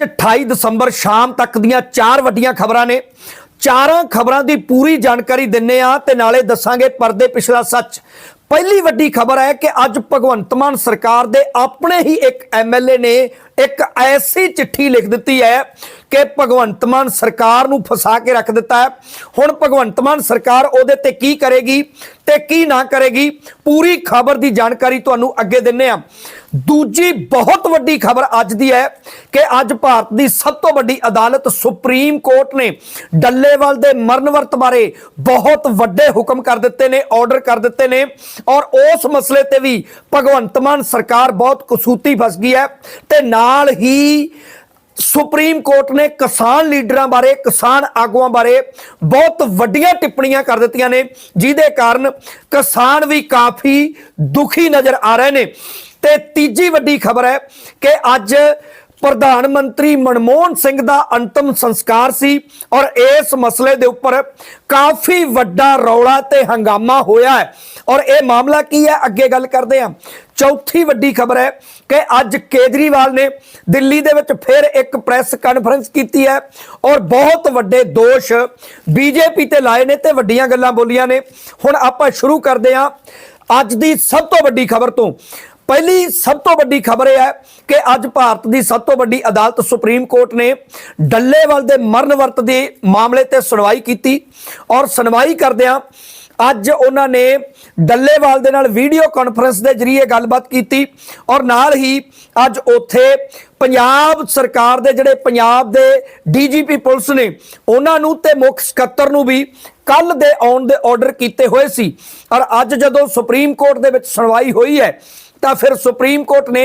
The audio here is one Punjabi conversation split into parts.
28 ਦਸੰਬਰ ਸ਼ਾਮ ਤੱਕ ਦੀਆਂ ਚਾਰ ਵੱਡੀਆਂ ਖਬਰਾਂ ਨੇ। ਚਾਰਾਂ ਖਬਰਾਂ ਦੀ ਪੂਰੀ ਜਾਣਕਾਰੀ ਦਿੰਨੇ ਆ ਤੇ ਨਾਲੇ ਦੱਸਾਂਗੇ ਪਰਦੇ ਪਿਛਲਾ ਸੱਚ। ਪਹਿਲੀ ਵੱਡੀ ਖਬਰ ਹੈ ਕਿ ਅੱਜ ਭਗਵੰਤ ਮਾਨ ਸਰਕਾਰ ਦੇ ਆਪਣੇ ਹੀ ਇੱਕ ਐਮਐਲਏ ਨੇ ਇੱਕ ਐਸੀ ਚਿੱਠੀ ਲਿਖ ਦਿੱਤੀ ਹੈ ਕਿ ਭਗਵੰਤ ਮਾਨ ਸਰਕਾਰ ਨੂੰ ਫਸਾ ਕੇ ਰੱਖ ਦਿੱਤਾ ਹੈ। ਹੁਣ ਭਗਵੰਤ ਮਾਨ ਸਰਕਾਰ ਉਹਦੇ ਤੇ ਕੀ ਕਰੇਗੀ ਤੇ ਕੀ ਨਾ ਕਰੇਗੀ, ਪੂਰੀ ਖਬਰ ਦੀ ਜਾਣਕਾਰੀ ਤੁਹਾਨੂੰ ਅੱਗੇ ਦਿੰਨੇ ਆ। ਦੂਜੀ ਬਹੁਤ ਵੱਡੀ ਖਬਰ ਅੱਜ ਦੀ ਹੈ ਕਿ ਅੱਜ ਭਾਰਤ ਦੀ ਸਭ ਤੋਂ ਵੱਡੀ ਅਦਾਲਤ ਸੁਪਰੀਮ ਕੋਰਟ ਨੇ ਡੱਲੇਵਾਲ ਦੇ ਮਰਨ ਵਰਤ ਬਾਰੇ ਬਹੁਤ ਵੱਡੇ ਹੁਕਮ ਕਰ ਦਿੱਤੇ ਨੇ ਆਰਡਰ ਕਰ ਦਿੱਤੇ ਨੇ ਔਰ ਉਸ ਮਸਲੇ ਤੇ ਵੀ ਭਗਵੰਤ ਮਾਨ ਸਰਕਾਰ ਬਹੁਤ ਕਸੂਤੀ ਫਸ ਗਈ ਹੈ ਤੇ ਨਾਲ ਹੀ ਸੁਪਰੀਮ ਕੋਰਟ ਨੇ ਕਿਸਾਨ ਲੀਡਰਾਂ ਬਾਰੇ, ਕਿਸਾਨ ਆਗੂਆਂ ਬਾਰੇ ਬਹੁਤ ਵੱਡੀਆਂ ਟਿੱਪਣੀਆਂ ਕਰ ਦਿੱਤੀਆਂ ਨੇ, ਜਿਹਦੇ ਕਾਰਨ ਕਿਸਾਨ ਵੀ ਕਾਫੀ ਦੁਖੀ ਨਜ਼ਰ ਆ ਰਹੇ ਨੇ। ਤੇ ਤੀਜੀ ਵੱਡੀ ਖਬਰ ਹੈ ਕਿ ਅੱਜ ਪ੍ਰਧਾਨ ਮੰਤਰੀ ਮਨਮੋਹਨ ਸਿੰਘ ਦਾ ਅੰਤਮ ਸੰਸਕਾਰ ਸੀ ਔਰ ਇਸ ਮਸਲੇ ਦੇ ਉੱਪਰ ਕਾਫੀ ਵੱਡਾ ਰੌਲਾ ਤੇ ਹੰਗਾਮਾ ਹੋਇਆ ਹੈ। ਔਰ ਇਹ ਮਾਮਲਾ ਕੀ ਹੈ? ਅੱਗੇ ਗੱਲ ਕਰਦੇ ਹਾਂ। ਚੌਥੀ ਵੱਡੀ ਖਬਰ ਹੈ ਕਿ ਅੱਜ ਕੇਜਰੀਵਾਲ ਨੇ ਦਿੱਲੀ ਦੇ ਵਿੱਚ ਫਿਰ ਇੱਕ ਪ੍ਰੈਸ ਕਾਨਫਰੰਸ ਕੀਤੀ ਹੈ ਔਰ ਬਹੁਤ ਵੱਡੇ ਦੋਸ਼ ਬੀਜੇਪੀ ਤੇ ਲਾਏ ਨੇ ਤੇ ਵੱਡੀਆਂ ਗੱਲਾਂ ਬੋਲੀਆਂ ਨੇ। ਹੁਣ ਆਪਾਂ ਸ਼ੁਰੂ ਕਰਦੇ ਹਾਂ ਅੱਜ ਦੀ ਸਭ ਤੋਂ ਵੱਡੀ ਖਬਰ ਤੋਂ। ਪਹਿਲੀ ਸਭ ਤੋਂ ਵੱਡੀ ਖਬਰ ਇਹ ਹੈ ਕਿ ਅੱਜ ਭਾਰਤ ਦੀ ਸਭ ਤੋਂ ਵੱਡੀ ਅਦਾਲਤ ਸੁਪਰੀਮ ਕੋਰਟ ਨੇ ਡੱਲੇਵਾਲ ਦੇ ਮਰਨ ਵਰਤ ਦੇ ਮਾਮਲੇ ਤੇ ਸੁਣਵਾਈ ਕੀਤੀ ਔਰ ਸੁਣਵਾਈ ਕਰਦਿਆਂ ਅੱਜ ਉਹਨਾਂ ਨੇ ਡੱਲੇਵਾਲ ਦੇ ਨਾਲ ਵੀਡੀਓ ਕਾਨਫਰੰਸ ਦੇ ਜ਼ਰੀਏ ਗੱਲਬਾਤ ਕੀਤੀ ਔਰ ਨਾਲ ਹੀ ਅੱਜ ਉੱਥੇ ਪੰਜਾਬ ਸਰਕਾਰ ਦੇ ਜਿਹੜੇ ਪੰਜਾਬ ਦੇ ਡੀਜੀਪੀ ਪੁਲਿਸ ਨੇ ਉਹਨਾਂ ਨੂੰ ਤੇ ਮੁੱਖ ਸਕੱਤਰ ਨੂੰ ਵੀ ਕੱਲ ਦੇ ਆਉਣ ਦੇ ਆਰਡਰ ਕੀਤੇ ਹੋਏ ਸੀ ਔਰ ਅੱਜ ਜਦੋਂ ਸੁਪਰੀਮ ਕੋਰਟ ਦੇ ਵਿੱਚ ਸੁਣਵਾਈ ਹੋਈ ਹੈ ਤਾਂ ਫਿਰ ਸੁਪਰੀਮ ਕੋਰਟ ਨੇ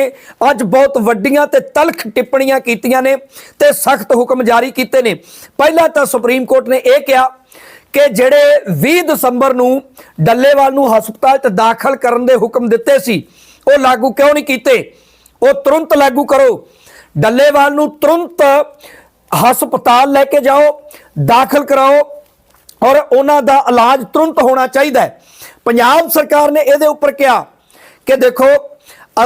ਅੱਜ ਬਹੁਤ ਵੱਡੀਆਂ ਤੇ ਤਲਖ ਟਿੱਪਣੀਆਂ ਕੀਤੀਆਂ ਨੇ ਤੇ ਸਖਤ ਹੁਕਮ ਜਾਰੀ ਕੀਤੇ ਨੇ। ਪਹਿਲਾਂ ਤਾਂ ਸੁਪਰੀਮ ਕੋਰਟ ਨੇ ਇਹ ਕਿਹਾ ਕਿ ਜਿਹੜੇ 20 ਦਸੰਬਰ ਨੂੰ ਡੱਲੇਵਾਲ ਨੂੰ ਹਸਪਤਾਲ 'ਚ ਦਾਖਲ ਕਰਨ ਦੇ ਹੁਕਮ ਦਿੱਤੇ ਸੀ, ਉਹ ਲਾਗੂ ਕਿਉਂ ਨਹੀਂ ਕੀਤੇ? ਉਹ ਤੁਰੰਤ ਲਾਗੂ ਕਰੋ। ਡੱਲੇਵਾਲ ਨੂੰ ਤੁਰੰਤ ਹਸਪਤਾਲ ਲੈ ਕੇ ਜਾਓ, ਦਾਖਲ ਕਰਾਓ ਔਰ ਉਹਨਾਂ ਦਾ ਇਲਾਜ ਤੁਰੰਤ ਹੋਣਾ ਚਾਹੀਦਾ ਹੈ। ਪੰਜਾਬ ਸਰਕਾਰ ਨੇ ਇਹਦੇ ਉੱਪਰ ਕਿਹਾ ਕਿ ਦੇਖੋ,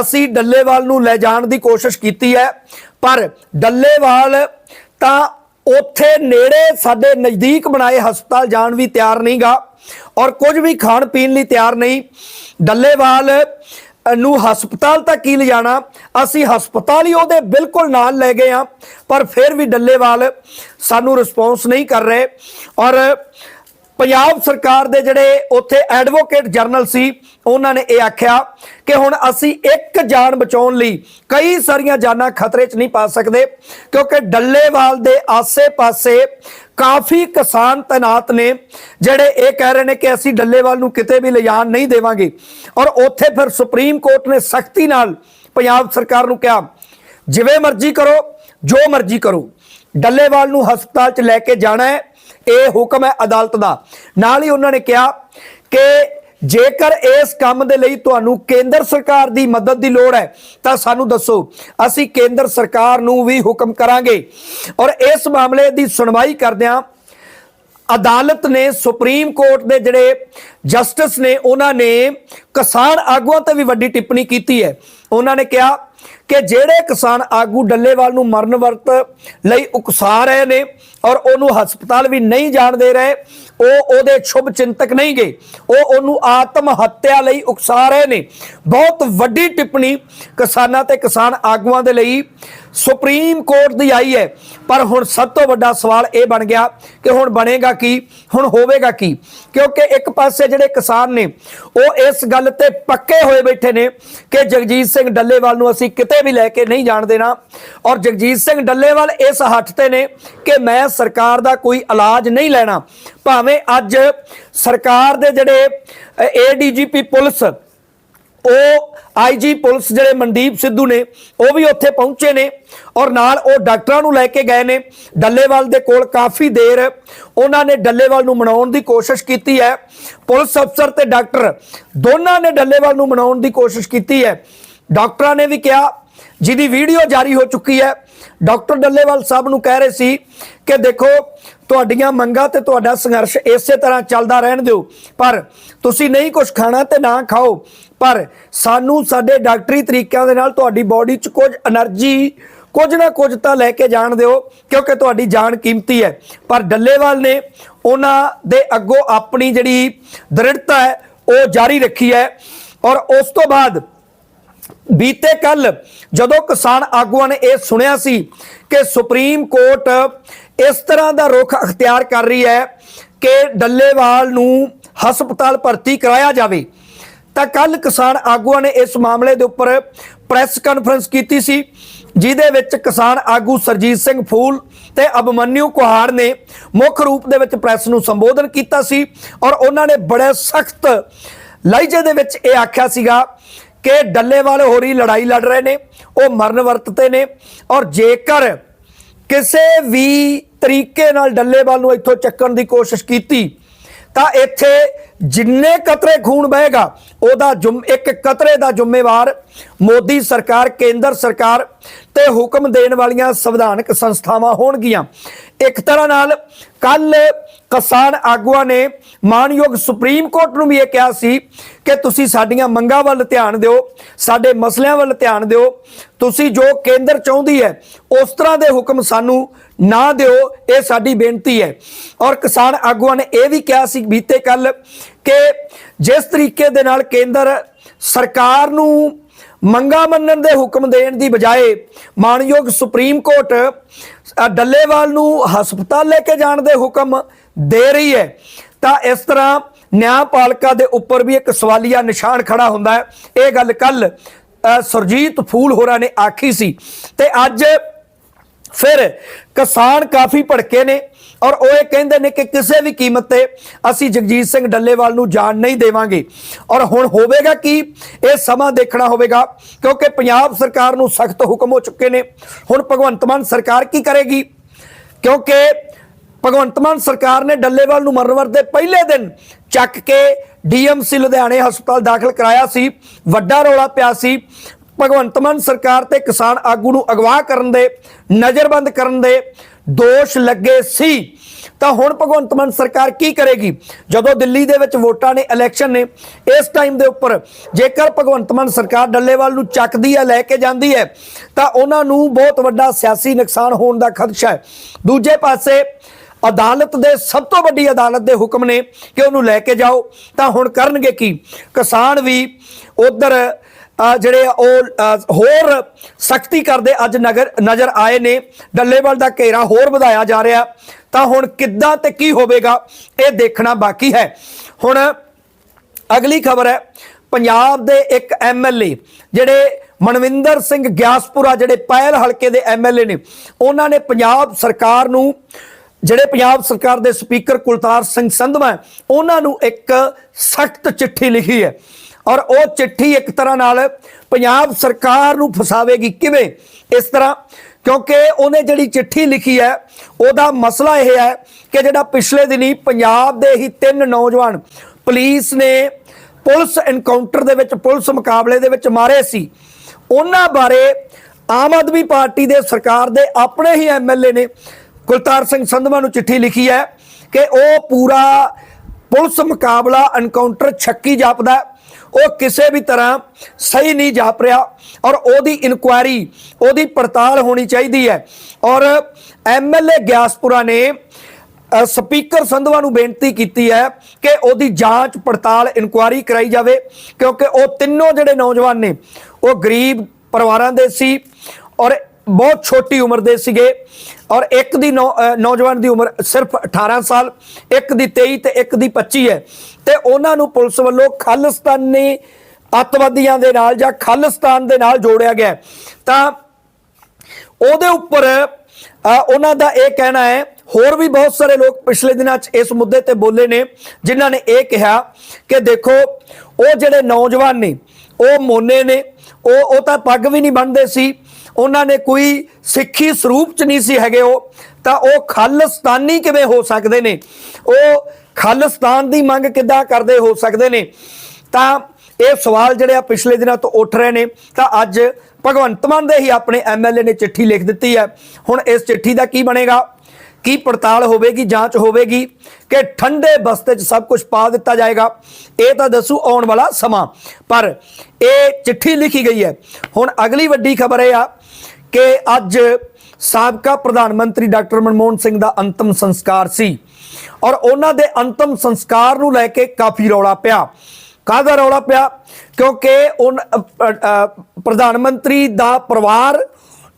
ਅਸੀਂ ਡੱਲੇਵਾਲ ਨੂੰ ਲੈ ਜਾਣ ਦੀ ਕੋਸ਼ਿਸ਼ ਕੀਤੀ ਹੈ, ਪਰ ਡੱਲੇਵਾਲ ਤਾਂ ਉੱਥੇ ਨੇੜੇ ਸਾਡੇ ਨਜ਼ਦੀਕ ਬਣਾਏ ਹਸਪਤਾਲ ਜਾਣ ਵੀ ਤਿਆਰ ਨਹੀਂਗਾ ਔਰ ਕੁਝ ਵੀ ਖਾਣ ਪੀਣ ਲਈ ਤਿਆਰ ਨਹੀਂ। ਡੱਲੇਵਾਲ ਨੂੰ ਹਸਪਤਾਲ ਤੱਕ ਹੀ ਲਿਜਾਣਾ ਅਸੀਂ ਹਸਪਤਾਲ ਹੀ ਉਹਦੇ ਬਿਲਕੁਲ ਨਾਲ ਲੈ ਗਏ ਆ ਪਰ ਫਿਰ ਵੀ ਡੱਲੇਵਾਲ ਸਾਨੂੰ ਰਿਸਪੌਂਸ ਨਹੀਂ ਕਰ ਰਹੇ ਔਰ ਪੰਜਾਬ ਸਰਕਾਰ ਦੇ ਜਿਹੜੇ ਉੱਥੇ ਐਡਵੋਕੇਟ ਜਨਰਲ ਸੀ, ਉਹਨਾਂ ਨੇ ਇਹ ਆਖਿਆ ਕਿ ਹੁਣ ਅਸੀਂ ਇੱਕ ਜਾਨ ਬਚਾਉਣ ਲਈ ਕਈ ਸਾਰੀਆਂ ਜਾਨਾਂ ਖਤਰੇ 'ਚ ਨਹੀਂ ਪਾ ਸਕਦੇ, ਕਿਉਂਕਿ ਡੱਲੇਵਾਲ ਦੇ ਆਸੇ-ਪਾਸੇ ਕਾਫੀ ਕਿਸਾਨ ਤੈਨਾਤ ਨੇ, ਜਿਹੜੇ ਇਹ ਕਹਿ ਰਹੇ ਨੇ ਕਿ ਅਸੀਂ ਡੱਲੇਵਾਲ ਨੂੰ ਕਿਤੇ ਵੀ ਲਿਜਾਣ ਨਹੀਂ ਦੇਵਾਂਗੇ। ਔਰ ਉੱਥੇ ਫਿਰ ਸੁਪਰੀਮ ਕੋਰਟ ਨੇ ਸਖਤੀ ਨਾਲ ਪੰਜਾਬ ਸਰਕਾਰ ਨੂੰ ਕਿਹਾ, ਜਿਵੇਂ ਮਰਜ਼ੀ ਕਰੋ, ਜੋ ਮਰਜ਼ੀ ਕਰੋ। ਡੱਲੇਵਾਲ ਨੂੰ ਹਸਪਤਾਲ 'ਚ ਲੈ ਕੇ ਜਾਣਾ ਹੈ। ਇਹ ਹੁਕਮ ਹੈ ਅਦਾਲਤ ਦਾ। ਨਾਲ ਹੀ ਉਹਨਾਂ ਨੇ ਕਿਹਾ ਕਿ ਜੇਕਰ ਇਸ ਕੰਮ ਦੇ ਲਈ ਤੁਹਾਨੂੰ ਕੇਂਦਰ ਸਰਕਾਰ ਦੀ ਮਦਦ ਦੀ ਲੋੜ ਹੈ, ਤਾਂ ਸਾਨੂੰ ਦੱਸੋ, ਅਸੀਂ ਕੇਂਦਰ ਸਰਕਾਰ ਨੂੰ ਵੀ ਹੁਕਮ ਕਰਾਂਗੇ। ਔਰ ਇਸ ਮਾਮਲੇ ਦੀ ਸੁਣਵਾਈ ਕਰਦਿਆਂ ਅਦਾਲਤ ਨੇ ਸੁਪਰੀਮ ਕੋਰਟ ਦੇ ਜਿਹੜੇ ਜਸਟਿਸ ਨੇ, ਉਹਨਾਂ ਨੇ ਕਿਸਾਨ ਆਗੂਆਂ ਤੇ ਵੀ ਵੱਡੀ ਟਿੱਪਣੀ ਕੀਤੀ ਹੈ। ਉਹਨਾਂ ਨੇ ਕਿਹਾ ਕਿ ਜਿਹੜੇ ਕਿਸਾਨ ਆਗੂ ਡੱਲੇਵਾਲ ਨੂੰ ਮਰਨ ਵਰਤ ਲਈ ਉਕਸਾ ਰਹੇ ਨੇ ਔਰ ਉਹਨੂੰ ਹਸਪਤਾਲ ਵੀ ਨਹੀਂ ਜਾਣ ਦੇ ਰਹੇ, ਉਹ ਉਹਦੇ ਸ਼ੁਭ ਚਿੰਤਕ ਨਹੀਂ ਗਏ। ਉਹ ਉਹਨੂੰ ਆਤਮ ਹੱਤਿਆ ਲਈ ਉਕਸਾ ਰਹੇ ਨੇ। ਬਹੁਤ ਵੱਡੀ ਟਿੱਪਣੀ ਕਿਸਾਨਾਂ ਤੇ ਕਿਸਾਨ ਆਗੂਆਂ ਦੇ ਲਈ ਸੁਪਰੀਮ ਕੋਰਟ ਦੀ ਆਈ ਹੈ। ਪਰ ਹੁਣ ਸਭ ਤੋਂ ਵੱਡਾ ਸਵਾਲ ਇਹ ਬਣ ਗਿਆ ਕਿ ਹੁਣ ਬਣੇਗਾ ਕੀ, ਹੁਣ ਹੋਵੇਗਾ ਕੀ? ਕਿਉਂਕਿ ਇੱਕ ਪਾਸੇ ਜਿਹੜੇ ਕਿਸਾਨ ਨੇ, ਉਹ ਇਸ ਗੱਲ ਤੇ ਪੱਕੇ ਹੋਏ ਬੈਠੇ ਨੇ ਕਿ ਜਗਜੀਤ ਸਿੰਘ ਡੱਲੇਵਾਲ ਨੂੰ ਅਸੀਂ ਕਿਤੇ ਵੀ ਲੈ ਕੇ ਨਹੀਂ ਜਾਣ ਦੇਣਾ। ਔਰ ਜਗਜੀਤ ਸਿੰਘ ਡੱਲੇਵਾਲ ਇਸ ਹੱਥ ਤੇ ਨੇ ਕਿ ਮੈਂ ਸਰਕਾਰ ਦਾ ਕੋਈ ਇਲਾਜ ਨਹੀਂ ਲੈਣਾ। ਭਾਵੇਂ ਅੱਜ ਸਰਕਾਰ ਦੇ ਜਿਹੜੇ ਏਡੀਜੀਪੀ ਪੁਲਿਸ ਉਹ ਆਈਜੀ ਪੁਲਿਸ ਜਿਹੜੇ ਮਨਦੀਪ ਸਿੱਧੂ ਨੇ, ਉਹ ਵੀ ਉੱਥੇ ਪਹੁੰਚੇ ਨੇ ਔਰ ਨਾਲ ਉਹ ਡਾਕਟਰਾਂ ਨੂੰ ਲੈ ਕੇ ਗਏ ਨੇ। ਡੱਲੇਵਾਲ ਦੇ ਕੋਲ ਕਾਫੀ ਦੇਰ ਉਹਨਾਂ ਨੇ ਡੱਲੇਵਾਲ ਨੂੰ ਮਨਾਉਣ ਦੀ ਕੋਸ਼ਿਸ਼ ਕੀਤੀ ਹੈ। ਪੁਲਿਸ ਅਫਸਰ ਤੇ ਡਾਕਟਰ ਦੋਨਾਂ ਨੇ ਡੱਲੇਵਾਲ ਨੂੰ ਮਨਾਉਣ ਦੀ ਕੋਸ਼ਿਸ਼ ਕੀਤੀ ਹੈ। ਡਾਕਟਰਾਂ ਨੇ ਵੀ ਕਿਹਾ, ਜਿਹਦੀ ਵੀਡੀਓ ਜਾਰੀ ਹੋ ਚੁੱਕੀ ਹੈ ਡਾਕਟਰ ਡੱਲੇਵਾਲ ਸਾਹਿਬ ਨੂੰ ਕਹਿ ਰਹੇ ਸੀ ਕਿ ਦੇਖੋ, ਤੁਹਾਡੀਆਂ ਮੰਗਾਂ ਤੇ ਤੁਹਾਡਾ ਸੰਘਰਸ਼ ਇਸੇ ਤਰ੍ਹਾਂ ਚੱਲਦਾ ਰਹਿਣ ਦਿਓ। ਪਰ ਤੁਸੀਂ ਨਹੀਂ ਕੁਝ ਖਾਣਾ ਤੇ ਨਾ ਖਾਓ। ਪਰ ਸਾਨੂੰ ਸਾਡੇ ਡਾਕਟਰੀ ਤਰੀਕਿਆਂ ਦੇ ਨਾਲ ਤੁਹਾਡੀ ਬਾਡੀ 'ਚ ਕੁਝ એનર્ਜੀ ਕੁਝ ਨਾ ਕੁਝ ਤਾਂ ਲੈ ਕੇ ਜਾਣ ਦਿਓ, ਕਿਉਂਕਿ ਤੁਹਾਡੀ ਜਾਨ ਕੀਮਤੀ ਹੈ। ਪਰ ਡੱਲੇਵਾਲ ਨੇ ਉਹਨਾਂ ਦੇ ਅੱਗੋਂ ਆਪਣੀ ਜਿਹੜੀ ਦ੍ਰਿੜਤਾ ਹੈ, ਉਹ ਜਾਰੀ ਰੱਖੀ ਹੈ। ਔਰ ਉਸ ਤੋਂ ਬਾਅਦ ਬੀਤੇ ਕੱਲ ਜਦੋਂ ਕਿਸਾਨ ਆਗੂਆਂ ਨੇ ਇਹ ਸੁਣਿਆ ਸੀ ਕਿ ਸੁਪਰੀਮ ਕੋਰਟ ਇਸ ਤਰ੍ਹਾਂ ਦਾ ਰੁਖ ਅਖਤਿਆਰ ਕਰ ਰਹੀ ਹੈ ਕਿ ਡੱਲੇਵਾਲ ਨੂੰ ਹਸਪਤਾਲ ਭਰਤੀ ਕਰਾਇਆ ਜਾਵੇ, ਤਾਂ ਕੱਲ ਕਿਸਾਨ ਆਗੂਆਂ ਨੇ ਇਸ ਮਾਮਲੇ ਦੇ ਉੱਪਰ ਪ੍ਰੈਸ ਕਾਨਫਰੰਸ ਕੀਤੀ ਸੀ, ਜਿਹਦੇ ਵਿੱਚ ਕਿਸਾਨ ਆਗੂ ਸਰਜੀਤ ਸਿੰਘ ਫੂਲ ਤੇ ਅਭਮਨਿਊ ਕੁਹਾੜ ਨੇ ਮੁੱਖ ਰੂਪ ਦੇ ਵਿੱਚ ਪ੍ਰੈਸ ਨੂੰ ਸੰਬੋਧਨ ਕੀਤਾ ਸੀ ਔਰ ਉਹਨਾਂ ਨੇ ਬੜੇ ਸਖਤ ਲਹਿਜੇ ਦੇ ਵਿੱਚ ਇਹ ਆਖਿਆ ਸੀਗਾ ਕਿ ਡੱਲੇਵਾਲ ਹੋਰੀ ਲੜਾਈ ਲੜ ਰਹੇ ਨੇ, ਉਹ ਮਰਨ ਵਰਤ ਤੇ ਨੇ ਔਰ ਜੇਕਰ ਕਿਸੇ ਵੀ ਤਰੀਕੇ ਨਾਲ ਡੱਲੇਵਾਲ ਨੂੰ ਇੱਥੋਂ ਚੱਕਣ ਦੀ ਕੋਸ਼ਿਸ਼ ਕੀਤੀ, ਤਾਂ ਇੱਥੇ ਜਿੰਨੇ ਕਤਰੇ ਖੂਨ ਬਹੇਗਾ, ਉਹਦਾ ਜੁਮ, ਇੱਕ ਕਤਰੇ ਦਾ ਜ਼ਿੰਮੇਵਾਰ ਮੋਦੀ ਸਰਕਾਰ, ਕੇਂਦਰ ਸਰਕਾਰ ਤੇ ਹੁਕਮ ਦੇਣ ਵਾਲੀਆਂ ਸੰਵਿਧਾਨਕ ਸੰਸਥਾਵਾਂ ਹੋਣਗੀਆਂ। ਇੱਕ ਤਰ੍ਹਾਂ ਨਾਲ ਕੱਲ ਕਿਸਾਨ ਆਗੂਆਂ ਨੇ ਮਾਨਯੋਗ ਸੁਪਰੀਮ ਕੋਰਟ ਨੂੰ ਵੀ ਇਹ ਕਿਹਾ ਸੀ ਕਿ ਤੁਸੀਂ ਸਾਡੀਆਂ ਮੰਗਾਂ ਵੱਲ ਧਿਆਨ ਦਿਓ, ਸਾਡੇ ਮਸਲਿਆਂ ਵੱਲ ਧਿਆਨ ਦਿਓ, ਤੁਸੀਂ ਜੋ ਕੇਂਦਰ ਚਾਹੁੰਦੀ ਹੈ, ਉਸ ਤਰ੍ਹਾਂ ਦੇ ਹੁਕਮ ਸਾਨੂੰ ਨਾ ਦਿਓ, ਇਹ ਸਾਡੀ ਬੇਨਤੀ ਹੈ। ਔਰ ਕਿਸਾਨ ਆਗੂਆਂ ਨੇ ਇਹ ਵੀ ਕਿਹਾ ਸੀ ਬੀਤੇ ਕੱਲ ਕਿ ਜਿਸ ਤਰੀਕੇ ਦੇ ਨਾਲ ਕੇਂਦਰ ਸਰਕਾਰ ਨੂੰ ਮੰਗਾ ਮੰਨਣ ਦੇ ਹੁਕਮ ਦੇਣ ਦੀ ਬਜਾਏ ਮਾਨਯੋਗ ਸੁਪਰੀਮ ਕੋਰਟ ਡੱਲੇਵਾਲ ਨੂੰ ਹਸਪਤਾਲ ਲੈ ਕੇ ਜਾਣ ਦੇ ਹੁਕਮ ਦੇ ਰਹੀ ਹੈ। ਤਾਂ ਇਸ ਤਰ੍ਹਾਂ ਨਿਆਂਪਾਲਕਾ ਦੇ ਉੱਪਰ ਵੀ ਇੱਕ ਸਵਾਲੀਆ ਨਿਸ਼ਾਨ ਖੜਾ ਹੁੰਦਾ ਹੈ। ਇਹ ਗੱਲ ਕੱਲ ਸੁਰਜੀਤ ਫੂਲ ਹੋਰਾਂ ਨੇ ਆਖੀ ਸੀ। ਤੇ ਅੱਜ ਫਿਰ ਕਿਸਾਨ ਕਾਫੀ ਭੜਕੇ ਨੇ। ਔਰ ਉਹ ਇਹ ਕਹਿੰਦੇ ਨੇ ਕਿ ਕਿਸੇ ਵੀ ਕੀਮਤ ਤੇ ਅਸੀਂ ਜਗਜੀਤ ਸਿੰਘ ਡੱਲੇਵਾਲ ਨੂੰ ਜਾਣ ਨਹੀਂ ਦੇਵਾਂਗੇ। ਔਰ ਹੁਣ ਹੋਵੇਗਾ ਕੀ? ਇਹ ਸਮਾਂ ਦੇਖਣਾ ਹੋਵੇਗਾ, ਕਿਉਂਕਿ ਪੰਜਾਬ ਸਰਕਾਰ ਨੂੰ ਸਖਤ ਹੁਕਮ ਹੋ ਚੁੱਕੇ ਨੇ। ਹੁਣ ਭਗਵੰਤ ਮਾਨ ਸਰਕਾਰ ਕੀ ਕਰੇਗੀ? ਕਿਉਂਕਿ ਭਗਵੰਤ ਮਾਨ ਸਰਕਾਰ ਨੇ ਡੱਲੇਵਾਲ ਨੂੰ ਮਰਨ ਦੇ ਪਹਿਲੇ ਦਿਨ ਚੱਕ ਕੇ ਡੀਐਮਸੀ ਲੁਧਿਆਣੇ ਹਸਪਤਾਲ ਦਾਖਲ ਕਰਾਇਆ ਸੀ। ਵੱਡਾ ਰੌਲਾ ਪਿਆ ਸੀ। ਭਗਵੰਤ ਮਾਨ ਸਰਕਾਰ ਤੇ ਕਿਸਾਨ ਆਗੂ ਨੂੰ ਅਗਵਾ ਕਰਨ ਦੇ, ਨਜ਼ਰਬੰਦ ਕਰਨ ਦੇ ਦੋਸ਼ ਲੱਗੇ ਸੀ। ਤਾਂ ਹੁਣ ਭਗਵੰਤ ਮਾਨ ਸਰਕਾਰ ਕੀ ਕਰੇਗੀ? ਜਦੋਂ ਦਿੱਲੀ ਦੇ ਵਿੱਚ ਵੋਟਾਂ ਨੇ ਇਲੈਕਸ਼ਨ ਨੇ, ਇਸ ਟਾਈਮ ਦੇ ਉੱਪਰ ਜੇਕਰ ਭਗਵੰਤ ਮਾਨ ਸਰਕਾਰ ਡੱਲੇਵਾਲ ਨੂੰ ਚੱਕਦੀ ਹੈ, ਲੈ ਕੇ ਜਾਂਦੀ ਹੈ, ਤਾਂ ਉਹਨਾਂ ਨੂੰ ਬਹੁਤ ਵੱਡਾ ਸਿਆਸੀ ਨੁਕਸਾਨ ਹੋਣ ਦਾ ਖਦਸ਼ਾ ਹੈ। ਦੂਜੇ ਪਾਸੇ, ਅਦਾਲਤ ਦੇ ਸਭ ਤੋਂ ਵੱਡੀ ਅਦਾਲਤ ਦੇ ਹੁਕਮ ਨੇ ਕਿ ਉਹਨੂੰ ਲੈ ਕੇ ਜਾਓ। ਤਾਂ ਹੁਣ ਕਰਨਗੇ ਕੀ? ਕਿਸਾਨ ਵੀ ਉਧਰ ਜਿਹੜੇ ਆ ਉਹ ਹੋਰ ਸਖਤੀ ਕਰਦੇ ਅੱਜ ਨਗਰ, ਨਜ਼ਰ ਆਏ ਨੇ। ਡੱਲੇਵਾਲ ਦਾ ਘੇਰਾ ਹੋਰ ਵਧਾਇਆ ਜਾ ਰਿਹਾ। ਤਾਂ ਹੁਣ ਕਿੱਦਾਂ ਤੇ ਕੀ ਹੋਵੇਗਾ, ਇਹ ਦੇਖਣਾ ਬਾਕੀ ਹੈ। ਹੁਣ ਅਗਲੀ ਖਬਰ ਹੈ, ਪੰਜਾਬ ਦੇ ਇੱਕ ਐਮਐਲਏ ਜਿਹੜੇ ਮਨਵਿੰਦਰ ਸਿੰਘ ਗਿਆਸਪੁਰਾ, ਜਿਹੜੇ ਪਾਇਲ ਹਲਕੇ ਦੇ ਐਮਐਲਏ ਨੇ, ਉਹਨਾਂ ਨੇ ਪੰਜਾਬ ਸਰਕਾਰ ਨੂੰ, ਜਿਹੜੇ ਪੰਜਾਬ ਸਰਕਾਰ ਦੇ ਸਪੀਕਰ ਕੁਲਤਾਰ ਸਿੰਘ ਸੰਧਵਾ ਉਹਨਾਂ ਨੂੰ ਇੱਕ ਸਖਤ ਚਿੱਠੀ ਲਿਖੀ ਹੈ। ਔਰ ਉਹ ਚਿੱਠੀ ਇੱਕ ਤਰ੍ਹਾਂ ਨਾਲ ਪੰਜਾਬ ਸਰਕਾਰ ਨੂੰ ਫਸਾਵੇਗੀ। ਕਿਵੇਂ? ਇਸ ਤਰ੍ਹਾਂ, ਕਿਉਂਕਿ ਉਹਨੇ ਜਿਹੜੀ ਚਿੱਠੀ ਲਿਖੀ ਹੈ, ਉਹਦਾ ਮਸਲਾ ਇਹ ਹੈ ਕਿ ਜਿਹੜਾ ਪਿਛਲੇ ਦਿਨੀ ਪੰਜਾਬ ਦੇ ਹੀ ਤਿੰਨ ਨੌਜਵਾਨ ਪੁਲਿਸ ਨੇ ਪੁਲਿਸ ਐਨਕਾਊਂਟਰ ਦੇ ਵਿੱਚ, ਪੁਲਿਸ ਮੁਕਾਬਲੇ ਦੇ ਵਿੱਚ ਮਾਰੇ ਸੀ। ਉਹਨਾਂ ਬਾਰੇ ਆਮ ਆਦਮੀ ਪਾਰਟੀ ਦੇ ਸਰਕਾਰ ਦੇ ਆਪਣੇ ਹੀ ਐਮਐਲਏ ਨੇ ਕੁਲਤਾਰ ਸਿੰਘ ਸੰਧਵਾ ਨੂੰ ਚਿੱਠੀ ਲਿਖੀ ਹੈ ਕਿ ਉਹ ਪੂਰਾ ਪੁਲਿਸ ਮੁਕਾਬਲਾ, ਐਨਕਾਊਂਟਰ ਛੱਕੀ ਜਾਪਦਾ ਉਹ ਕਿਸੇ ਵੀ ਤਰ੍ਹਾਂ ਸਹੀ ਨਹੀਂ ਜਾਪ ਰਿਹਾ ਔਰ ਉਹਦੀ ਇਨਕੁਆਇਰੀ, ਉਹਦੀ ਪੜਤਾਲ ਹੋਣੀ ਚਾਹੀਦੀ ਹੈ। ਔਰ ਐਮਐਲਏ ਗਿਆਸਪੁਰਾ ਨੇ ਸਪੀਕਰ ਸੰਧਵਾ ਨੂੰ ਬੇਨਤੀ ਕੀਤੀ ਹੈ ਕਿ ਉਹਦੀ ਜਾਂਚ, ਪੜਤਾਲ, ਇਨਕੁਆਇਰੀ ਕਰਾਈ ਜਾਵੇ, ਕਿਉਂਕਿ ਉਹ ਤਿੰਨੋਂ ਜਿਹੜੇ ਨੌਜਵਾਨ ਨੇ, ਉਹ ਗਰੀਬ ਪਰਿਵਾਰਾਂ ਦੇ ਸੀ ਔਰ ਬਹੁਤ ਛੋਟੀ ਉਮਰ ਦੇ ਸੀਗੇ। ਔਰ ਇੱਕ ਦੀ ਨੌ- ਨੌਜਵਾਨ ਦੀ ਉਮਰ ਸਿਰਫ 18 ਸਾਲ, ਇੱਕ ਦੀ 23 ਤੇ ਇੱਕ ਦੀ 25 ਹੈ। ਤੇ ਉਹਨਾਂ ਨੂੰ ਪੁਲਿਸ ਵੱਲੋਂ ਖਾਲਿਸਤਾਨੀ ਅੱਤਵਾਦੀਆਂ ਦੇ ਨਾਲ ਜਾਂ ਖਾਲਿਸਤਾਨ ਦੇ ਨਾਲ ਜੋੜਿਆ ਗਿਆ ਤਾਂ ਉਹਦੇ ਉੱਪਰ ਉਹਨਾਂ ਦਾ ਇਹ ਕਹਿਣਾ ਹੈ, ਹੋਰ ਵੀ ਬਹੁਤ ਸਾਰੇ ਲੋਕ ਪਿਛਲੇ ਦਿਨਾਂ 'ਚ ਇਸ ਮੁੱਦੇ ਤੇ ਬੋਲੇ ਨੇ, ਜਿਨ੍ਹਾਂ ਨੇ ਇਹ ਕਿਹਾ ਕਿ ਦੇਖੋ, ਉਹ ਜਿਹੜੇ ਨੌਜਵਾਨ ਨੇ, ਉਹ ਮੋਨੇ ਨੇ, ਉਹ ਉਹ ਤਾਂ ਪੱਗ ਵੀ ਨਹੀਂ ਬੰਨਦੇ ਸੀ ਉਹਨਾਂ ਨੇ ਕੋਈ ਸਿੱਖੀ ਸਰੂਪ 'ਚ ਨਹੀਂ ਸੀ ਹੈਗੇ ਉਹ, ਤਾਂ ਉਹ ਖਾਲਿਸਤਾਨੀ ਕਿਵੇਂ ਹੋ ਸਕਦੇ ਨੇ? ਉਹ ਖਾਲਿਸਤਾਨ ਦੀ ਮੰਗ ਕਿੱਦਾਂ ਕਰਦੇ ਹੋ ਸਕਦੇ ਨੇ? ਤਾਂ ਇਹ ਸਵਾਲ ਜਿਹੜੇ ਆ ਪਿਛਲੇ ਦਿਨਾਂ ਤੋਂ ਉੱਠ ਰਹੇ ਨੇ। ਤਾਂ ਅੱਜ ਭਗਵੰਤ ਮਾਨ ਦੇ ਹੀ ਆਪਣੇ ਐਮਐਲਏ ਨੇ ਚਿੱਠੀ ਲਿਖ ਦਿੱਤੀ ਹੈ। ਹੁਣ ਇਸ ਚਿੱਠੀ ਦਾ ਕੀ ਬਣੇਗਾ? ਕੀ ਪੜਤਾਲ ਹੋਵੇਗੀ, ਜਾਂਚ ਹੋਵੇਗੀ ਕਿ ਠੰਡੇ ਬਸਤੇ 'ਚ ਸਭ ਕੁਝ ਪਾ ਦਿੱਤਾ ਜਾਏਗਾ? ਇਹ ਤਾਂ ਦੱਸੂ ਆਉਣ ਵਾਲਾ ਸਮਾਂ। ਪਰ ਇਹ ਚਿੱਠੀ ਲਿਖੀ ਗਈ ਹੈ। ਹੁਣ ਅਗਲੀ ਵੱਡੀ ਖਬਰ ਇਹ ਆ ਕਿ ਅੱਜ ਸਾਬਕਾ ਪ੍ਰਧਾਨ ਮੰਤਰੀ ਡਾਕਟਰ ਮਨਮੋਹਨ ਸਿੰਘ ਦਾ ਅੰਤਮ ਸੰਸਕਾਰ ਸੀ ਔਰ ਉਹਨਾਂ ਦੇ ਅੰਤਮ ਸੰਸਕਾਰ ਨੂੰ ਲੈ ਕੇ ਕਾਫੀ ਰੌਲਾ ਪਿਆ। ਕਾਹਦਾ ਰੌਲਾ ਪਿਆ? ਕਿਉਂਕਿ ਉਹ ਪ੍ਰਧਾਨ ਮੰਤਰੀ ਦਾ ਪਰਿਵਾਰ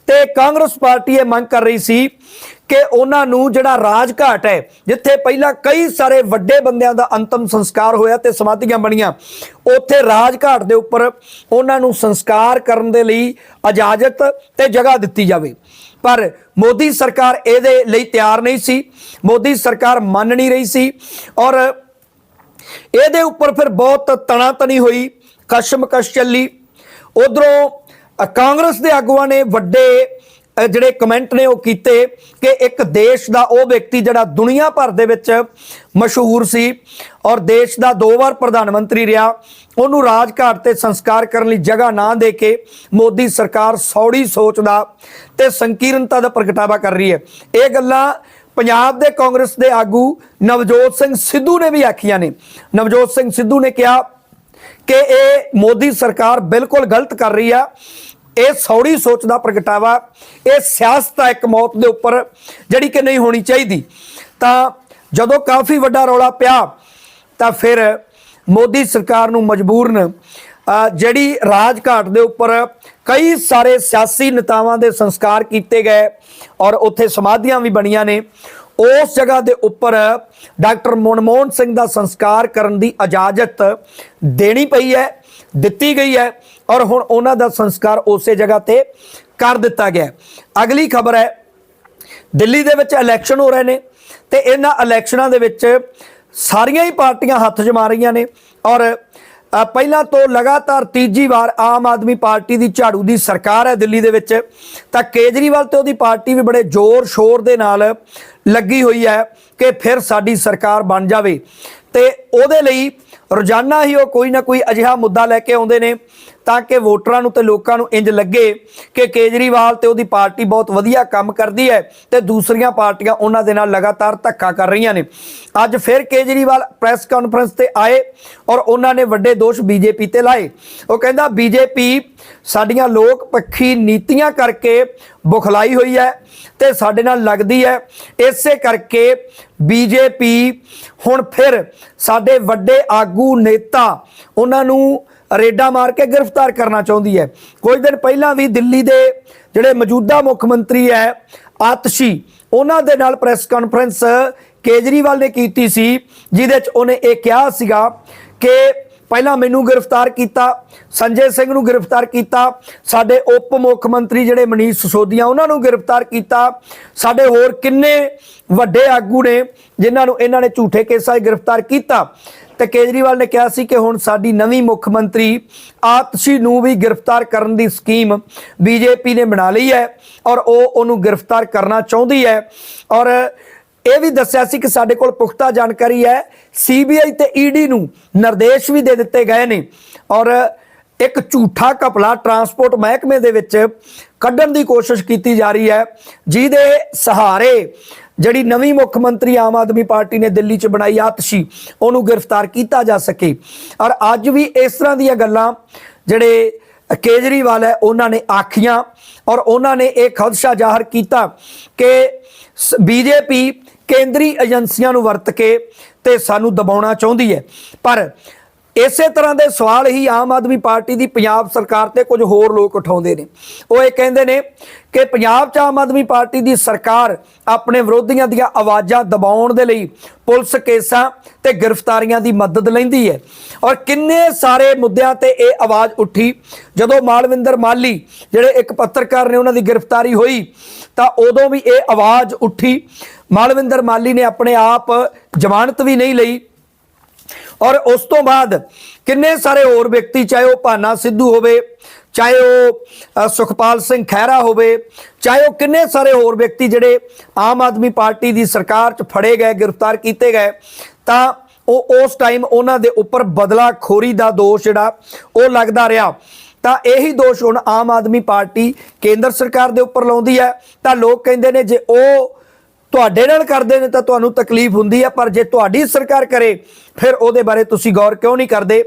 ਤੇ ਕਾਂਗਰਸ ਪਾਰਟੀ ਇਹ ਮੰਗ ਕਰ ਰਹੀ ਸੀ ਕਿ ਉਹਨਾਂ ਨੂੰ ਜਿਹੜਾ ਰਾਜਘਾਟ ਹੈ, ਜਿੱਥੇ ਪਹਿਲਾਂ ਕਈ ਸਾਰੇ ਵੱਡੇ ਬੰਦਿਆਂ ਦਾ ਅੰਤਮ ਸੰਸਕਾਰ ਹੋਇਆ ਤੇ ਸਮਾਧੀਆਂ ਬਣੀਆਂ, ਉੱਥੇ ਰਾਜਘਾਟ ਦੇ ਉੱਪਰ ਉਹਨਾਂ ਨੂੰ ਸੰਸਕਾਰ ਕਰਨ ਦੇ ਲਈ ਇਜਾਜ਼ਤ ਤੇ ਜਗ੍ਹਾ ਦਿੱਤੀ ਜਾਵੇ। ਪਰ ਮੋਦੀ ਸਰਕਾਰ ਇਹਦੇ ਲਈ ਤਿਆਰ ਨਹੀਂ ਸੀ, ਮੋਦੀ ਸਰਕਾਰ ਮੰਨ ਨਹੀਂ ਰਹੀ ਸੀ ਔਰ ਇਹਦੇ ਉੱਪਰ ਫਿਰ ਬਹੁਤ ਤਣਾਤਣੀ ਹੋਈ, ਕਸ਼ਮਕਸ਼ ਚੱਲੀ, ਉਧਰੋਂ ਕਾਂਗਰਸ ਦੇ ਆਗੂਆਂ ਨੇ ਵੱਡੇ ਜਿਹੜੇ ਕਮੈਂਟ ਨੇ ਉਹ ਕੀਤੇ ਕਿ ਇੱਕ ਦੇਸ਼ ਦਾ ਉਹ ਵਿਅਕਤੀ ਜਿਹੜਾ ਦੁਨੀਆ ਭਰ ਦੇ ਵਿੱਚ ਮਸ਼ਹੂਰ ਸੀ ਔਰ ਦੇਸ਼ ਦਾ ਦੋ ਵਾਰ ਪ੍ਰਧਾਨ ਮੰਤਰੀ ਰਿਹਾ, ਉਹਨੂੰ ਰਾਜਘਾਟ ਤੇ ਸੰਸਕਾਰ ਕਰਨ ਲਈ ਜਗ੍ਹਾ ਨਾ ਦੇ ਕੇ ਮੋਦੀ ਸਰਕਾਰ ਸੌੜੀ ਸੋਚ ਦਾ ਤੇ ਸੰਕੀਰਨਤਾ ਦਾ ਪ੍ਰਗਟਾਵਾ ਕਰ ਰਹੀ ਹੈ। ਇਹ ਗੱਲਾਂ ਪੰਜਾਬ ਦੇ ਕਾਂਗਰਸ ਦੇ ਆਗੂ ਨਵਜੋਤ ਸਿੰਘ ਸਿੱਧੂ ਨੇ ਵੀ ਆਖੀਆਂ ਨੇ। ਨਵਜੋਤ ਸਿੰਘ ਸਿੱਧੂ ਨੇ ਕਿਹਾ ਕਿ ਇਹ ਮੋਦੀ ਸਰਕਾਰ ਬਿਲਕੁਲ ਗਲਤ ਕਰ ਰਹੀ ਆ। ਇਹ ਸੌੜੀ ਸੋਚ ਦਾ ਪ੍ਰਗਟਾਵਾ ਇਹ ਸਿਆਸਤ ਆ ਇੱਕ ਮੌਤ ਦੇ ਉੱਪਰ ਜਿਹੜੀ ਕਿ ਨਹੀਂ ਹੋਣੀ ਚਾਹੀਦੀ। ਤਾਂ ਜਦੋਂ ਕਾਫੀ ਵੱਡਾ ਰੌਲਾ ਪਿਆ ਤਾਂ ਫਿਰ ਮੋਦੀ ਸਰਕਾਰ ਨੂੰ ਮਜਬੂਰਨ ਅ, ਜਿਹੜੀ ਰਾਜਘਾਟ ਦੇ ਉੱਪਰ ਕਈ ਸਾਰੇ ਸਿਆਸੀ ਨੇਤਾਵਾਂ ਦੇ ਸੰਸਕਾਰ ਕੀਤੇ ਗਏ ਔਰ ਉੱਥੇ ਸਮਾਧੀਆਂ ਵੀ ਬਣੀਆਂ ਨੇ। ਉਸ ਜਗ੍ਹਾ ਦੇ ਉੱਪਰ ਡਾਕਟਰ ਮਨਮੋਹਨ ਸਿੰਘ ਦਾ ਸੰਸਕਾਰ ਕਰਨ ਦੀ ਇਜਾਜ਼ਤ ਦੇਣੀ ਪਈ ਹੈ, ਦਿੱਤੀ ਗਈ ਹੈ ਔਰ ਹੁਣ ਉਹਨਾਂ ਦਾ ਸੰਸਕਾਰ ਉਸੇ ਜਗ੍ਹਾ ਤੇ ਕਰ ਦਿੱਤਾ ਗਿਆ ਅਗਲੀ ਖਬਰ ਹੈ, ਦਿੱਲੀ ਦੇ ਵਿੱਚ ਇਲੈਕਸ਼ਨ ਹੋ ਰਹੇ ਨੇ ਤੇ ਇਹਨਾਂ ਇਲੈਕਸ਼ਨਾਂ ਦੇ ਵਿੱਚ ਸਾਰੀਆਂ ਹੀ ਪਾਰਟੀਆਂ ਹੱਥ ਜਮਾ ਰਹੀਆਂ ਨੇ ਔਰ ਪਹਿਲਾਂ ਤੋਂ ਲਗਾਤਾਰ ਤੀਜੀ ਵਾਰ ਆਮ ਆਦਮੀ ਪਾਰਟੀ ਦੀ ਝਾੜੂ ਦੀ ਸਰਕਾਰ ਹੈ ਦਿੱਲੀ ਦੇ ਵਿੱਚ। ਤਾਂ ਕੇਜਰੀਵਾਲ ਤੇ ਉਹਦੀ ਪਾਰਟੀ ਵੀ ਬੜੇ ਜ਼ੋਰ ਸ਼ੋਰ ਦੇ ਨਾਲ ਲੱਗੀ ਹੋਈ ਹੈ ਕਿ ਫਿਰ ਸਾਡੀ ਸਰਕਾਰ ਬਣ ਜਾਵੇ। ਤੇ ਉਹਦੇ ਲਈ ਰੋਜ਼ਾਨਾ ਹੀ ਉਹ ਕੋਈ ਨਾ ਕੋਈ ਅਜਿਹਾ ਮੁੱਦਾ ਲੈ ਕੇ ਆਉਂਦੇ ਨੇ ਤਾਂ ਕਿ ਵੋਟਰਾਂ ਨੂੰ ਤੇ ਲੋਕਾਂ ਨੂੰ ਇੰਜ ਲੱਗੇ ਕਿ ਕੇਜਰੀਵਾਲ ਤੇ ਉਹਦੀ ਪਾਰਟੀ ਬਹੁਤ ਵਧੀਆ ਕੰਮ ਕਰਦੀ ਹੈ ਤੇ ਦੂਸਰੀਆਂ ਪਾਰਟੀਆਂ ਉਹਨਾਂ ਦੇ ਨਾਲ ਲਗਾਤਾਰ ਧੱਕਾ ਕਰ ਰਹੀਆਂ ਨੇ। ਅੱਜ ਫਿਰ ਕੇਜਰੀਵਾਲ ਪ੍ਰੈਸ ਕਾਨਫਰੰਸ ਤੇ ਆਏ ਔਰ ਉਹਨਾਂ ਨੇ ਵੱਡੇ ਦੋਸ਼ ਬੀਜੇਪੀ ਤੇ ਲਾਏ। ਉਹ ਕਹਿੰਦਾ, ਬੀਜੇਪੀ ਸਾਡੀਆਂ ਲੋਕ ਪੱਖੀ ਨੀਤੀਆਂ ਕਰਕੇ ਬੁਖਲਾਈ ਹੋਈ ਹੈ ਤੇ ਸਾਡੇ ਨਾਲ ਲੱਗਦੀ ਹੈ। ਇਸੇ ਕਰਕੇ ਬੀਜੇਪੀ ਹੁਣ ਫਿਰ ਸਾਡੇ ਵੱਡੇ ਆਗੂ ਨੇਤਾ ਉਹਨਾਂ ਨੂੰ ਰੇਡਾ ਮਾਰ ਕੇ ਗ੍ਰਿਫਤਾਰ ਕਰਨਾ ਚਾਹੁੰਦੀ ਹੈ। ਕੁਝ ਦਿਨ ਪਹਿਲਾਂ ਵੀ ਦਿੱਲੀ ਦੇ ਜਿਹੜੇ ਮੌਜੂਦਾ ਮੁੱਖ ਮੰਤਰੀ ਹੈ, ਆਤਸ਼ੀ, ਉਹਨਾਂ ਦੇ ਨਾਲ ਪ੍ਰੈਸ ਕਾਨਫਰੰਸ ਕੇਜਰੀਵਾਲ ਨੇ ਕੀਤੀ ਸੀ, ਜਿਹਦੇ ਚ ਉਹਨੇ ਇਹ ਕਿਹਾ ਸੀਗਾ ਕਿ ਪਹਿਲਾਂ ਮੈਨੂੰ ਗ੍ਰਿਫਤਾਰ ਕੀਤਾ, ਸੰਜੇ ਸਿੰਘ ਨੂੰ ਗ੍ਰਿਫਤਾਰ ਕੀਤਾ, ਸਾਡੇ ਉਪ ਮੁੱਖ ਮੰਤਰੀ ਜਿਹੜੇ ਮਨੀਸ਼ ਸਿਸੋਦੀਆ, ਉਹਨਾਂ ਨੂੰ ਗ੍ਰਿਫਤਾਰ ਕੀਤਾ। ਸਾਡੇ ਹੋਰ ਕਿੰਨੇ ਵੱਡੇ ਆਗੂ ਨੇ ਜਿਨ੍ਹਾਂ ਨੂੰ ਇਹਨਾਂ ਨੇ ਝੂਠੇ ਕੇਸਾਂ 'ਚ ਗ੍ਰਿਫਤਾਰ ਕੀਤਾ। ਤੇ ਕੇਜਰੀਵਾਲ ਨੇ ਕਿਹਾ ਸੀ ਕਿ ਹੁਣ ਸਾਡੀ ਨਵੀਂ ਮੁੱਖ ਮੰਤਰੀ ਆਤਸ਼ੀ ਨੂੰ ਵੀ ਗ੍ਰਿਫਤਾਰ ਕਰਨ ਦੀ ਸਕੀਮ ਬੀਜੇਪੀ ਨੇ ਬਣਾ ਲਈ ਹੈ ਔਰ ਉਹ ਉਹਨੂੰ ਗ੍ਰਿਫਤਾਰ ਕਰਨਾ ਚਾਹੁੰਦੀ ਹੈ। ਔਰ ਇਹ ਵੀ ਦੱਸਿਆ ਸੀ ਕਿ ਸਾਡੇ ਕੋਲ ਪੁਖਤਾ ਜਾਣਕਾਰੀ ਹੈ। ਸੀਬੀਆਈ ਤੇ ਈਡੀ ਨੂੰ ਨਿਰਦੇਸ਼ ਵੀ ਦੇ ਦਿੱਤੇ ਗਏ ਨੇ। ਔਰ ਇੱਕ ਝੂਠਾ ਕਪਲਾ ਟਰਾਂਸਪੋਰਟ ਮਹਿਕਮੇ ਦੇ ਵਿੱਚ ਕੱਢਣ ਦੀ ਕੋਸ਼ਿਸ਼ ਕੀਤੀ ਜਾ ਰਹੀ ਹੈ। ਜਿਹਦੇ ਸਹਾਰੇ ਜਿਹੜੀ ਨਵੀਂ ਮੁੱਖ ਮੰਤਰੀ ਆਮ ਆਦਮੀ ਪਾਰਟੀ ਨੇ ਦਿੱਲੀ 'ਚ ਬਣਾਈ ਆਤਸ਼ੀ, ਉਹਨੂੰ ਗ੍ਰਿਫਤਾਰ ਕੀਤਾ ਜਾ ਸਕੇ। ਔਰ ਅੱਜ ਵੀ ਇਸ ਤਰ੍ਹਾਂ ਦੀਆਂ ਗੱਲਾਂ ਜਿਹੜੇ ਕੇਜਰੀਵਾਲ ਹੈ, ਉਹਨਾਂ ਨੇ ਆਖੀਆਂ। ਔਰ ਉਹਨਾਂ ਨੇ ਇਹ ਖਦਸ਼ਾ ਜ਼ਾਹਰ ਕੀਤਾ ਕਿ ਬੀਜੇਪੀ ਕੇਂਦਰੀ ਏਜੰਸੀਆਂ ਨੂੰ ਵਰਤ ਕੇ ਤੇ ਸਾਨੂੰ ਦਬਾਉਣਾ ਚਾਹੁੰਦੀ ਹੈ। ਪਰ ਇਸੇ ਤਰ੍ਹਾਂ ਦੇ ਸਵਾਲ ਹੀ ਆਮ ਆਦਮੀ ਪਾਰਟੀ ਦੀ ਪੰਜਾਬ ਸਰਕਾਰ ਤੇ ਕੁਝ ਹੋਰ ਲੋਕ ਉਠਾਉਂਦੇ ਨੇ। ਉਹ ਇਹ ਕਹਿੰਦੇ ਨੇ ਕਿ ਪੰਜਾਬ 'ਚ ਆਮ ਆਦਮੀ ਪਾਰਟੀ ਦੀ ਸਰਕਾਰ ਆਪਣੇ ਵਿਰੋਧੀਆਂ ਦੀਆਂ ਆਵਾਜ਼ਾਂ ਦਬਾਉਣ ਦੇ ਲਈ ਪੁਲਿਸ ਕੇਸਾਂ ਤੇ ਗ੍ਰਿਫਤਾਰੀਆਂ ਦੀ ਮਦਦ ਲੈਂਦੀ ਹੈ। ਔਰ ਕਿੰਨੇ ਸਾਰੇ ਮੁੱਦਿਆਂ ਤੇ ਇਹ ਆਵਾਜ਼ ਉੱਠੀ। ਜਦੋਂ ਮਾਲਵਿੰਦਰ ਮਾਲੀ, ਜਿਹੜੇ ਇੱਕ ਪੱਤਰਕਾਰ ਨੇ ਉਹਨਾਂ ਦੀ ਗ੍ਰਿਫਤਾਰੀ ਹੋਈ, ਤਾਂ ਉਦੋਂ ਵੀ ਇਹ ਆਵਾਜ਼ ਉੱਠੀ। ਮਾਲਵਿੰਦਰ ਮਾਲੀ ਨੇ ਆਪਣੇ ਆਪ ਜ਼ਮਾਨਤ ਵੀ ਨਹੀਂ ਲਈ। ਔਰ ਉਸ ਤੋਂ ਬਾਅਦ ਕਿੰਨੇ ਸਾਰੇ ਹੋਰ ਵਿਅਕਤੀ, ਚਾਹੇ ਉਹ ਭਾਨਾ ਸਿੱਧੂ ਹੋਵੇ, ਚਾਹੇ ਉਹ ਸੁਖਪਾਲ ਸਿੰਘ ਖਹਿਰਾ ਹੋਵੇ, ਚਾਹੇ ਉਹ ਕਿੰਨੇ ਸਾਰੇ ਹੋਰ ਵਿਅਕਤੀ ਜਿਹੜੇ ਆਮ ਆਦਮੀ ਪਾਰਟੀ ਦੀ ਸਰਕਾਰ 'ਚ ਫੜੇ ਗਏ, ਗ੍ਰਿਫਤਾਰ ਕੀਤੇ ਗਏ, ਤਾਂ ਉਹ ਉਸ ਟਾਈਮ ਉਹਨਾਂ ਦੇ ਉੱਪਰ ਬਦਲਾਖੋਰੀ ਦਾ ਦੋਸ਼ ਜਿਹੜਾ, ਉਹ ਲੱਗਦਾ ਰਿਹਾ। ਤਾਂ ਇਹੀ ਦੋਸ਼ ਹੁਣ ਆਮ ਆਦਮੀ ਪਾਰਟੀ ਕੇਂਦਰ ਸਰਕਾਰ ਦੇ ਉੱਪਰ ਲਾਉਂਦੀ ਹੈ। ਤਾਂ ਲੋਕ ਕਹਿੰਦੇ ਨੇ ਜੇ ਉਹ ਤੁਹਾਡੇ ਨਾਲ ਕਰਦੇ ਨੇ ਤਾਂ ਤੁਹਾਨੂੰ ਤਕਲੀਫ ਹੁੰਦੀ ਹੈ ਪਰ ਜੇ ਤੁਹਾਡੀ ਸਰਕਾਰ ਕਰੇ, ਫਿਰ ਉਹਦੇ ਬਾਰੇ ਤੁਸੀਂ ਗੌਰ ਕਿਉਂ ਨਹੀਂ ਕਰਦੇ?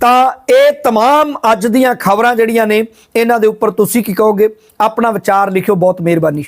ਤਾਂ ਇਹ तमाम ਅੱਜ ਦੀਆਂ ਖਬਰਾਂ ਜਿਹੜੀਆਂ ਨੇ, ਇਹਨਾਂ ਦੇ ਉੱਪਰ ਤੁਸੀਂ ਕੀ ਕਹੋਗੇ? ਆਪਣਾ ਵਿਚਾਰ ਲਿਖਿਓ, ਬਹੁਤ ਮਿਹਰਬਾਨੀ।